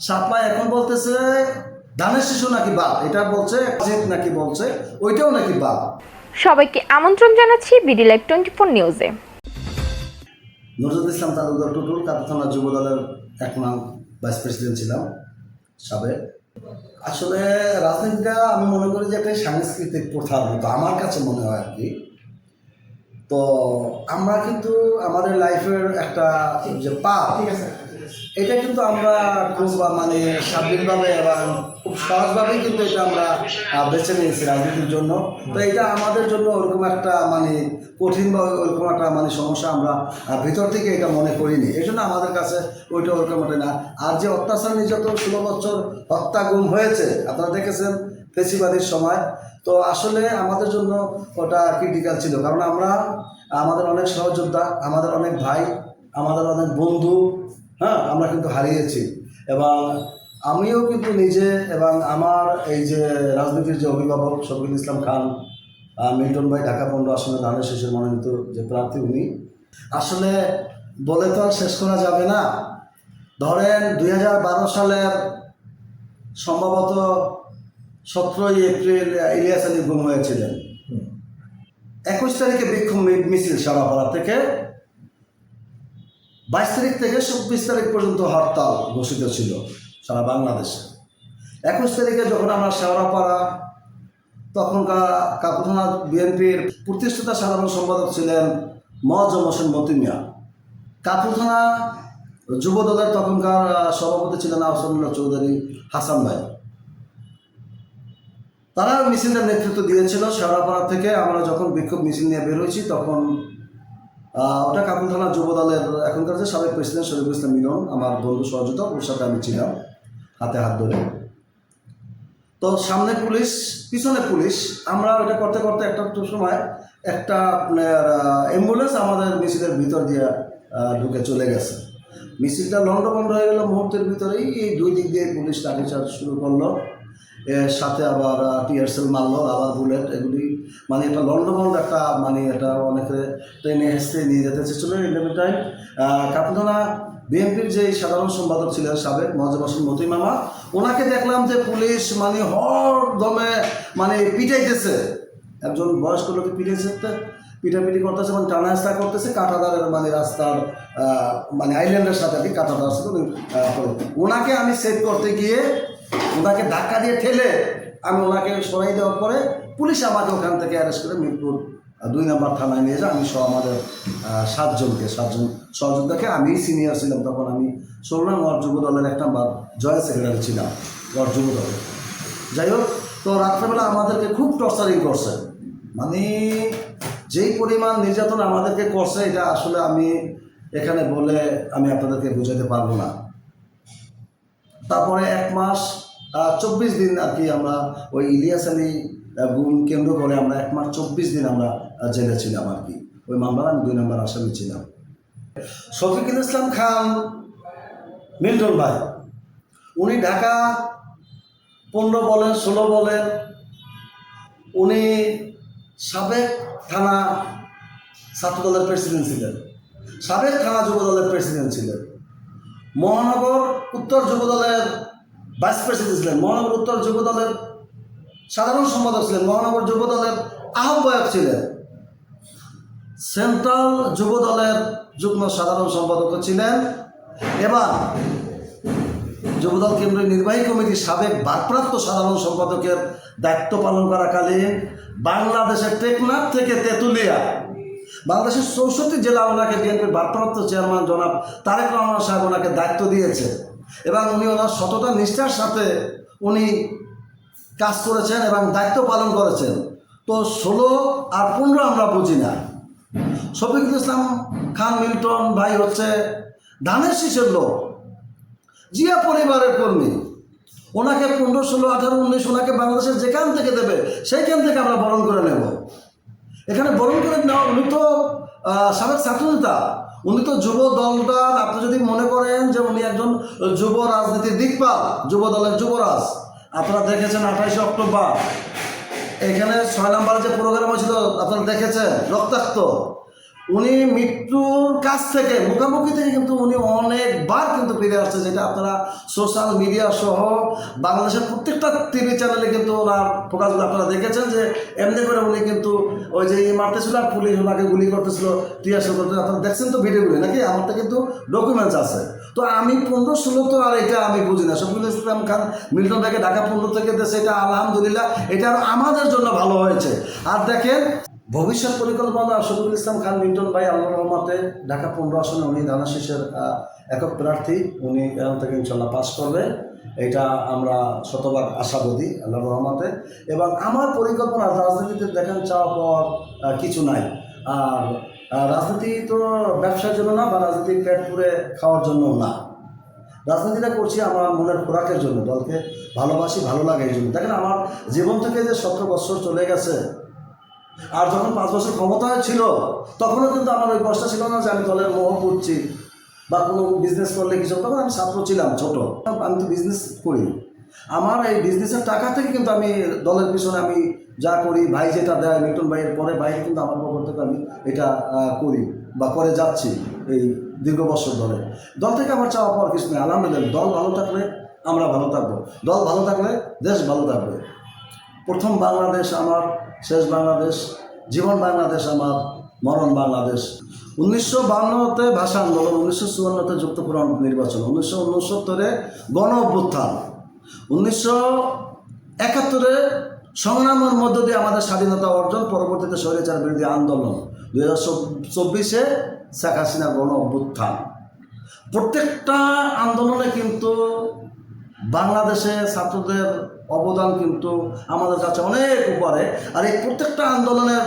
Supply এখন বলতেছে ধানের শিশু নাকি বাপ? এটা বলছে নাকি বলছে ওইটাও নাকি বাপ। সবাইকে আমন্ত্রণ জানাচ্ছি বিডি লাইভ টোয়েন্টি ফোর নিউজে। নজরুল ইসলাম তালুকদার টুটুল কাপড় থানা যুব দলের এক নাম ভাইস প্রেসিডেন্ট ছিলাম সাবেক। আসলে রাজনীতিটা আমি মনে করি যে একটা সাংস্কৃতিক প্রথার মতো আমার কাছে মনে হয় আর কি। তো আমরা কিন্তু আমাদের লাইফের একটা যে পাপ এটা কিন্তু আমরা খুব মানে স্বাধীনভাবে এবং খুব সহজভাবেই কিন্তু এটা আমরা বেছে নিয়েছি রাজনীতির জন্য। তো এটা আমাদের জন্য ওরকম একটা মানে কঠিন বা ওরকম একটা মানে সমস্যা আমরা ভিতর থেকে এটা মনে করিনি। এই জন্য আমাদের কাছে ওইটা ওরকম একটা না। আর যে অত্যাচার নির্যাতন ষোলো বছর হত্যা গুম হয়েছে, আপনারা দেখেছেন ফেসিবাদের সময়। তো আসলে আমাদের জন্য ওটা ক্রিটিক্যাল ছিল। কারণ আমরা, আমাদের অনেক সহযোদ্ধা, আমাদের অনেক ভাই, আমাদের অনেক বন্ধু হ্যাঁ আমরা কিন্তু হারিয়েছি। এবং আমিও কিন্তু নিজে এবং আমার এই যে রাজনীতির যে অভিভাবক শফিকুল ইসলাম খান মিল্টন ভাই ঢাকা পনেরো আসনে ধানের শেষের মনোনীত যে প্রার্থী উনি আসলে বলে তো আর শেষ করা যাবে না। ধরেন দুই হাজার বারো সালের সম্ভবত সতেরোই এপ্রিল ইলিয়াস আলী গুম হয়েছিলেন। একুশ তারিখে বিক্ষোভ মিছিল সারাপাড়া থেকে। বাইশ তারিখ থেকে চব্বিশ তারিখ পর্যন্ত হরতাল ঘোষিত ছিল সারা বাংলাদেশে। একুশ তারিখে যখন আমরা শেওড়াপাড়া, তখনকার কাকুথানা বিএনপির প্রতিষ্ঠাতা সাধারণ সম্পাদক ছিলেন মজম হোসেন মতিমিয়া। কাকুথানা যুব দলের তখনকার সভাপতি ছিলেন আহসানুল্লাহ চৌধুরী হাসান ভাই। তারা মিছিলের নেতৃত্ব দিয়েছিল শেওড়াপাড়া থেকে। আমরা যখন বিক্ষোভ মিছিল নিয়ে বের হয়েছি, তখন ওটা কাপুর থানা যুব দলের এখনকার যে সাবেক প্রেসিডেন্ট শরীফ ইসলাম মিলন, আমার বন্ধু সহযোগিতা ওর সাথে আমি ছিলাম, হাতে হাত ধরে। তো সামনে পুলিশ, পিছনে পুলিশ, আমরা ওটা করতে করতে একটা সময় একটা, আপনার অ্যাম্বুলেন্স আমাদের মিছিলের ভিতর দিয়ে ঢুকে চলে গেছে। মিছিলটা লন্ডভন্ড হয়ে গেল মুহূর্তের ভিতরেই, এই দুই দিক দিয়ে পুলিশ লাঠিচার্জ শুরু করল। সাথে আবার টিয়ারসেল মারলো আবার বুলেট এগুলি। মানে এটা লন্ডভন্ড একটা মানে এটা অনেকে ট্রেনে হেসতে নিয়ে যেতে চেয়েছিল ইন্ডিয়ান টাইম কাপুদানা বিএনপির যে সাধারণ সম্পাদক ছিলেন সাবেক মহাজন হোসেন মতি মামা, ওনাকে দেখলাম যে পুলিশ মানে হর দমে মানে পিটাইতেছে। একজন বয়স্ক লোকে পিটাইছে পিটাপিটি করতেছে মানে টানা হেস্তা করতেছে কাঁটাদারের মানে রাস্তার মানে আইল্যান্ডের সাথে আর কি কাঁটাদার সাথে। ওনাকে আমি সেভ করতে গিয়ে ওনাকে ধাক্কা দিয়ে ঠেলে আমি ওনাকে সরাই দেওয়ার পরে পুলিশ আমাকে ওখান থেকে অ্যারেস্ট করে মিরপুর দুই নম্বর থানায় নিয়ে যায়। আমি সহ আমাদের সাতজনকে, সাতজন সহযোদ্ধাকে আমি সিনিয়র ছিলাম। তখন আমি ষোলো ওয়ার্ড যুব দলের একটা জয়েন্ট সেক্রেটারি ছিলাম ওয়ার্ড যুব দলের যাই হোক, তো রাত্রেবেলা আমাদেরকে খুব টর্চারিং করছে। মানে যেই পরিমাণ নির্যাতন আমাদেরকে করছে, এটা আসলে আমি এখানে বলে আমি আপনাদেরকে বোঝাতে পারব না। তারপরে এক মাস চব্বিশ দিন আর কি আমরা ওই ইলিয়াস আলী গুম কেন্দ্র করে আমরা এক মাস চব্বিশ দিন আমরা জেলে ছিলাম আর কি। ওই মামলার আমি দুই নম্বর আসামি ছিলাম। শফিকুল ইসলাম খান, মিল্টন ভাই, উনি ঢাকা, পনেরো বলেন, ষোলো বলেন, উনি সাবেক থানা ছাত্রদলের প্রেসিডেন্ট ছিলেন। সাবেক থানা যুব দলের প্রেসিডেন্ট ছিলেন। মহানগর উত্তর যুব দলের ভাইস প্রেসিডেন্ট ছিলেন, মহানগর উত্তর যুব দলের সাধারণ সম্পাদক ছিলেন, মহানগর যুব দলের আহ্বায়ক ছিলেন। সেন্ট্রাল যুব দলের যুগ্ম সাধারণ সম্পাদক ছিলেন। এবার যুবদল কেন্দ্রের নির্বাহী কমিটির সাবেক ভারপ্রাপ্ত সাধারণ সম্পাদকের দায়িত্ব পালন করাকালীন বাংলাদেশের টেকনাফ থেকে তেঁতুলিয়া বাংলাদেশের চৌষট্টি জেলা ওনাকে বিএনপির ভারপ্রাপ্ত চেয়ারম্যান জনাব তারেক রহমান সাহেব ওনাকে দায়িত্ব দিয়েছে এবং উনি ওনার সততা, নিষ্ঠার সাথে উনি কাজ করেছেন এবং দায়িত্ব পালন করেছেন। তো ষোলো আর পনেরো আমরা বুঝি না। শফিকুল ইসলাম খান মিল্টন ভাই হচ্ছে ধানের শীষের লোক। জিয়া পরিবারের কর্মী। ওনাকে পনেরো, ষোলো, আঠারো, উনিশ ওনাকে বাংলাদেশের যেখান থেকে দেবে, সেইখান থেকে আমরা বরণ করে নেব। এখানে বরণ করে নেওয়া উনি তো সাবেক ছাত্রনেতা। উনি তো যুব দলটার, আপনি যদি মনে করেন যে উনি একজন যুব রাজনীতির দিকপাল, যুব দলের যুবরাজ, আপনারা দেখেছেন আঠাশে অক্টোবর। এখানে ছয় নম্বরে যে প্রোগ্রাম হয়েছিল আপনারা দেখেছেন, রক্তাক্ত। উনি মৃত্যুর কাছ থেকে, মুখামুখি থেকে কিন্তু উনি অনেকবার কিন্তু ফিরে আসছে, যেটা আপনারা সোশ্যাল মিডিয়া সহ বাংলাদেশের প্রত্যেকটা টিভি চ্যানেলে কিন্তু ওনার প্রকাশগুলো আপনারা দেখেছেন যে এমনি করে উনি কিন্তু ওই যে মারতেছিল আর পুলিশ ওনাকে গুলি করতেছিল টিয়ার করতেছিল আপনারা দেখছেন তো ভিডিওগুলি, নাকি? আমার তো কিন্তু ডকুমেন্টস আছে। তো আমি পনেরো ষোলো তো আর এটা আমি বুঝি না। শফিকুল ইসলাম খান, মিল্টন ভাইকে ঢাকা পনেরো থেকে দেশে এটা আলহামদুলিল্লাহ, এটা আমাদের জন্য ভালো হয়েছে। আর দেখেন ভবিষ্যৎ পরিকল্পনা শফিকুল ইসলাম খান মিল্টন ভাই আল্লাহ রহমতে ঢাকা পনেরো আসনে উনি দানা শীষের একক প্রার্থী। উনি এখন থেকে ইনশাল্লাহ পাস করবে। এটা আমরা শতভাগ আশাবাদী আল্লাহ রহমতে। এবং আমার পরিকল্পনা, রাজনীতিতে দেখেন চাওয়া পাওয়ার কিছু নাই। আর রাজনীতি তো ব্যবসার জন্য না, বা রাজনীতি পেট পুরে খাওয়ার জন্য না। রাজনীতিটা করছি আমার মনের খোরাকের জন্য, দলকে ভালোবাসি, ভালো লাগে এই জন্য। দেখেন আমার জীবন থেকে যে সতেরো বছর চলে গেছে আর যখন পাঁচ বছর ক্ষমতায় ছিল, তখনও কিন্তু আমার ওই কষ্ট ছিল না যে আমি দলের মোহ করছি বা কোনো বিজনেস করলে কিছু তখন আমি ছাত্র ছিলাম, ছোট। আমি তো বিজনেস করি। আমার এই বিজনেসের টাকা থেকে কিন্তু আমি দলের পিছনে আমি যা করি, ভাই যেটা দেয় মিটন ভাইয়ের পরে ভাই কিন্তু আমার পক্ষ থেকে আমি এটা করি বা করে যাচ্ছি এই দীর্ঘ বছর ধরে। দল থেকে আমার চাওয়া পাওয়ার কিছু নেই। আলহামদুলিল্লাহ, দল ভালো থাকলে আমরা ভালো থাকব। দল ভালো থাকলে দেশ ভালো থাকবে। প্রথম বাংলাদেশ আমার, শেষ বাংলাদেশ, জীবন বাংলাদেশ আমার, মরণ বাংলাদেশ। উনিশশো বান্নতে ভাষা আন্দোলন, উনিশশো চুয়ান্নতে যুক্তপুরণ নির্বাচন, উনিশশো উনসত্তরে গণ অভ্যুত্থান, উনিশশো একাত্তরে সংগ্রামের মধ্য দিয়ে আমাদের স্বাধীনতা অর্জন, পরবর্তীতে স্বৈরাচার বিরোধী আন্দোলন, দুই হাজার চব্বিশে শেখ হাসিনা গণ অভ্যুত্থান। প্রত্যেকটা আন্দোলনে কিন্তু বাংলাদেশে ছাত্রদের অবদান কিন্তু আমাদের কাছে অনেক উপরে। আর এই প্রত্যেকটা আন্দোলনের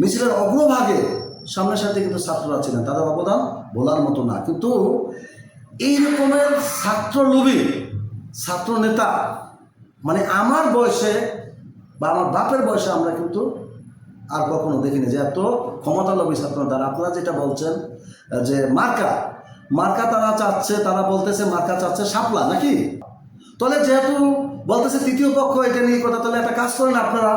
মিছিলের অগ্রভাগে সামনের সাথে কিন্তু ছাত্ররা ছিলেন। তাদের অবদান বলার মতো না। কিন্তু এই রকমের ছাত্রলোভী ছাত্র নেতা মানে আমার বয়সে বা আমার বাপের বয়সে আমরা কিন্তু আর কখনো দেখিনি। যে এত ক্ষমতালোভী ছাত্র নেতা আপনারা যেটা বলছেন যে মার্কা মার্কা তারা চাচ্ছে, তারা বলতেছে মার্কা চাচ্ছে শাপলা, নাকি? তাহলে যেহেতু বলতেছে তৃতীয় পক্ষ এটা নিয়ে কথা তাহলে একটা কাজ করেন আপনারা।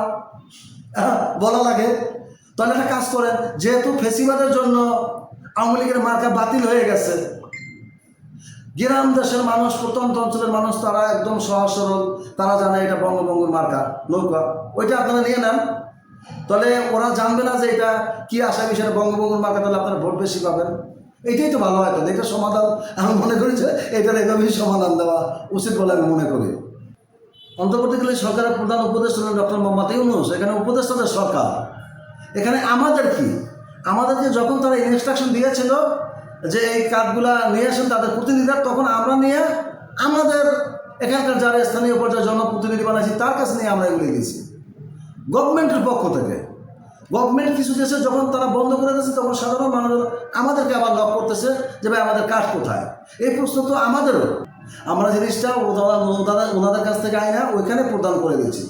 আহ, বলা লাগে। তাহলে একটা কাজ করেন যেহেতু ফেসিবাদের জন্য আওয়ামী লীগের মার্কা বাতিল হয়ে গেছে গ্রাম দেশের মানুষ প্রত্যন্ত অঞ্চলের মানুষ তারা একদম সহজ সরল তারা জানে এটা বঙ্গবঙ্গুর মার্কা নৌকা। ওইটা আপনারা নিয়ে নেন। তাহলে ওরা জানবে না যে এটা কি আশা বিষয়ে বঙ্গবঙ্গুর মার্কা তাহলে আপনারা ভোট বেশি পাবেন। এটাই তো ভালো হয় তাহলে এটা সমাধান আমি মনে করি যে এটার এভাবেই সমাধান দেওয়া উচিত বলে আমি মনে করি। অন্তর্বর্তীকালে সরকারের প্রধান উপদেষ্টা ডক্টর মোহাম্মদ ইউনুস, এখানে উপদেষ্টাদের সরকার। এখানে আমাদের কি? আমাদেরকে যখন তারা ইনস্ট্রাকশন দিয়েছিল যে এই কার্ডগুলা নিয়ে আসেন তাদের প্রতিনিধিরা, তখন আমরা নিয়ে আমাদের এখানকার যারা স্থানীয় পর্যায়ে জনপ্রতিনিধি বানাইছি, তার কাছে নিয়ে আমরা এগুলি গেছি গভর্নমেন্টের পক্ষ থেকে। গভর্নমেন্ট কিছু দেশে যখন তারা বন্ধ করে দিয়েছে, তখন সাধারণ মানুষ আমাদেরকে আবার লক করতেছে যে, ভাই, আমাদের কাঠ কোথায়? এই প্রশ্ন তো আমাদেরও। আমরা জিনিসটা ওনাদের কাছ থেকে আয় না ওইখানে প্রদান করে দিয়েছি।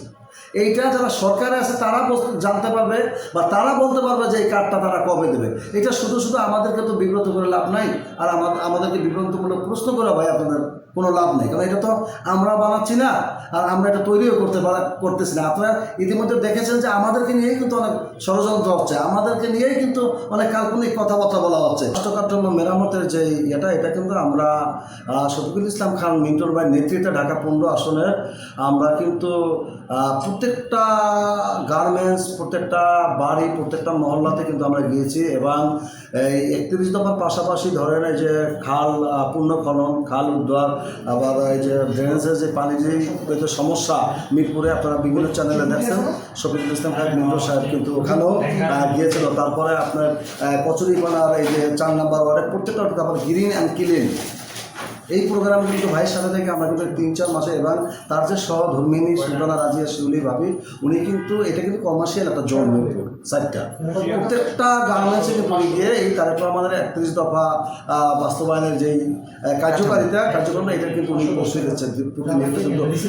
এইটা যারা সরকারে আছে, তারা জানতে পারবে বা তারা বলতে পারবে যে এই কার্ডটা তারা কবে দেবে। এটা শুধু শুধু আমাদেরকে তো বিব্রত করে লাভ নাই, আর আমাদের আমাদেরকে বিভ্রান্তমূলক প্রশ্ন করে ভাই আপনাদের কোনো লাভ নেই। কারণ এটা তো আমরা বানাচ্ছি না, আর আমরা এটা তৈরিও করতে করতেছি না। আপনারা ইতিমধ্যে দেখেছেন যে আমাদেরকে নিয়েই কিন্তু অনেক ষড়যন্ত্র হচ্ছে। আমাদেরকে নিয়েই কিন্তু অনেক কাল্পনিক কথাবার্তা বলা হচ্ছে। রাষ্ট্রকাঠামো মেরামতের যে এটা এটা কিন্তু আমরা শফিকুল ইসলাম খান, মিন্টুর ভাই নেতৃত্বে ঢাকা পনেরো আসনের, আমরা কিন্তু প্রত্যেকটা গার্মেন্টস প্রত্যেকটা বাড়ি, প্রত্যেকটা মহল্লাতে কিন্তু আমরা গিয়েছি এবং এই একত্রিশ দফার পাশাপাশি ধরেন এই যে খাল পূর্ণ খনন, খাল উদ্ধার, আবার এই যে ড্রেনেজের যে পানি যে সমস্যা, মিরপুরে আপনারা বিভিন্ন চ্যানেলে দেখছেন, শফিকুল ইসলাম খান মিন্টু সাহেব কিন্তু ওখানেও গিয়েছিল। তারপরে আপনার কচুরিপানার এই যে চার নাম্বার ওয়ার্ডে প্রত্যেকটা তারপর গ্রিন অ্যান্ড ক্লিন এই প্রোগ্রাম কিন্তু ভাইয়ের সাথে থেকে আমরা কিন্তু তিন, চার মাসে এবং তার যে সহধর্মিনী সুলতানা রাজিয়া শিউলি ভাবি, উনি কিন্তু এটা কিন্তু কমার্শিয়াল একটা জোন মিরপুর সাইডটা প্রত্যেকটা গার্মেন্টসে কিন্তু গিয়ে এই তারপর আমাদের একত্রিশ দফা বাস্তবায়নের যেই কার্যকারিতা, কার্যক্রমটা এটা কিন্তু উনি পৌঁছে দিচ্ছেন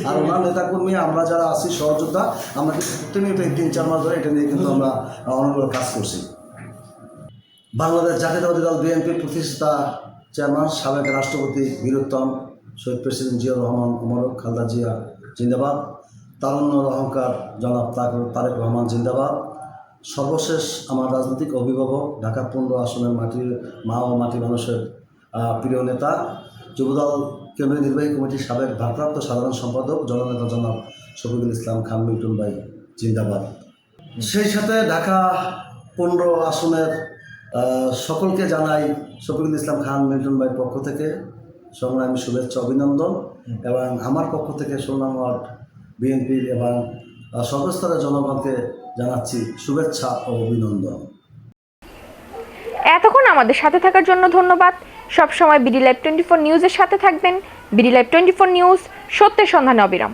আর ওনার নেতাকর্মী, আমরা যারা আছি সহযোদ্ধা, আমরা কিন্তু প্রতিনিয়ত এই তিন, চার মাস ধরে এটা নিয়ে কিন্তু আমরা অনেকগুলো কাজ করছি। বাংলাদেশ জাতীয়তাবাদী দল বিএনপির প্রতিষ্ঠাতা চেয়ারম্যান, সাবেক রাষ্ট্রপতি বীরোত্তম, শহীদ প্রেসিডেন্ট জিয়া রহমান উমর খালদা জিয়া জিন্দাবাদ। তারুণ্যর অহংকার জনাব তারেক রহমান জিন্দাবাদ। সর্বশেষ আমার রাজনৈতিক অভিভাবক, ঢাকা পনেরো আসনের মাটির মা ও মাটি মানুষের প্রিয় নেতা, যুবদল কেন্দ্রীয় নির্বাহী কমিটির সাবেক ভারপ্রাপ্ত সাধারণ সম্পাদক, জননেতা জনাব শফিকুল ইসলাম খান মিল্টন ভাই, জিন্দাবাদ। সেই সাথে ঢাকা পনেরো আসনের সকলকে জানাই শফিকুল ইসলাম খান মিল্টন ভাইয়ের পক্ষ থেকে সংগ্রামী শুভেচ্ছা, অভিনন্দন এবং আমার পক্ষ থেকে সোনাম ওয়ার্ড বিএনপির এবং সর্বস্তরের জনগণকে জানাচ্ছি শুভেচ্ছা ও অভিনন্দন। এতক্ষণ আমাদের সাথে থাকার জন্য ধন্যবাদ। সবসময় বিডি লাইভ টোয়েন্টি ফোর নিউজের সাথে থাকবেন। BD live twenty four news সত্যের সন্ধানে অবিরাম।